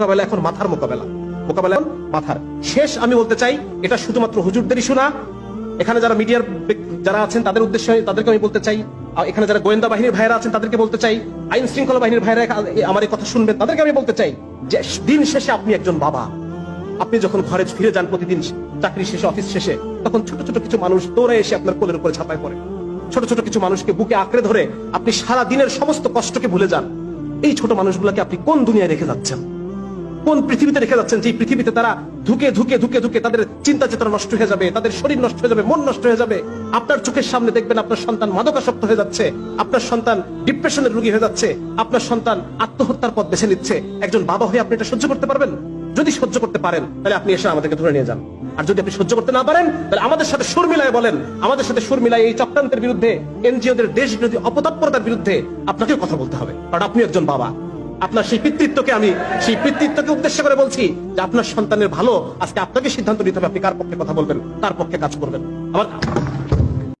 মোকাবেলা এখন মাথার মোকাবেলা। মোকাবেলা এখন মাথার। শেষ আমি বলতে চাই, এটা শুধুমাত্র হুজুরদেরই শোনা এখানে যারা মিডিয়ার যারা আছেন তাদের উদ্দেশ্যে তাদেরকে আমি বলতে চাই এখানে যারা গোয়েন্দা বাহিনীর ভাইরা আছেন তাদেরকে বলতে চাই, আইন শৃঙ্খলা বাহিনীর ভাইরা আমার এই কথা শুনবেন, তাদেরকে আমি বলতে চাই যে দিন শেষে আপনি একজন বাবা। আপনি যখন ঘরে ফিরে যান প্রতিদিন, চাকরি শেষে, অফিস শেষে, তখন ছোট ছোট কিছু মানুষ দৌড়ে এসে আপনার কোলের উপরে ছাপায় পড়ে। ছোট ছোট কিছু মানুষকে বুকে আঁকড়ে ধরে আপনি সারা দিনের সমস্ত কষ্টকে ভুলে যান। এই ছোট মানুষগুলোকে আপনি কোন দুনিয়ায় রেখে যাচ্ছেন? কোন পৃথিবীতে রেখে যাচ্ছেন যে পৃথিবীতে তারা ধুকে ধুকে ধুকে ধুকে তাদের চিন্তা চেতনা নষ্ট হয়ে যাবে, তাদের শরীর নষ্ট হয়ে যাবে, মন নষ্ট হয়ে যাবে। আপনার চোখের সামনে দেখবেন আপনার সন্তান মাদকাসক্ত হয়ে যাচ্ছে, আপনার সন্তান ডিপ্রেশনের রোগী হয়ে যাচ্ছে, আপনার সন্তান আত্মহত্যার পথ বেছে নিচ্ছে। একজন বাবা হয়ে আপনি এটা সহ্য করতে পারবেন? যদি সহ্য করতে পারেন, তাহলে আপনি এসে আমাদেরকে ধরে নিয়ে যান। আর যদি আপনি সহ্য করতে না পারেন, তাহলে আমাদের সাথে সুর মিলায় বলেন, আমাদের সাথে সুর মিলায় এই চক্রান্তের বিরুদ্ধে, এনজিওদের দেশ বিরোধী অপতৎপরতার বিরুদ্ধে আপনাকেও কথা বলতে হবে, কারণ আপনি একজন বাবা। আপনার সেই পিতৃত্বকে আমি, সেই পিতৃত্বকে উদ্দেশ্য করে বলছি যে আপনার সন্তানের ভালো আজকে আপনাকে সিদ্ধান্ত নিতে হবে। আপনি কার পক্ষে কথা বলবেন? তার পক্ষে কাজ করবেন? আমার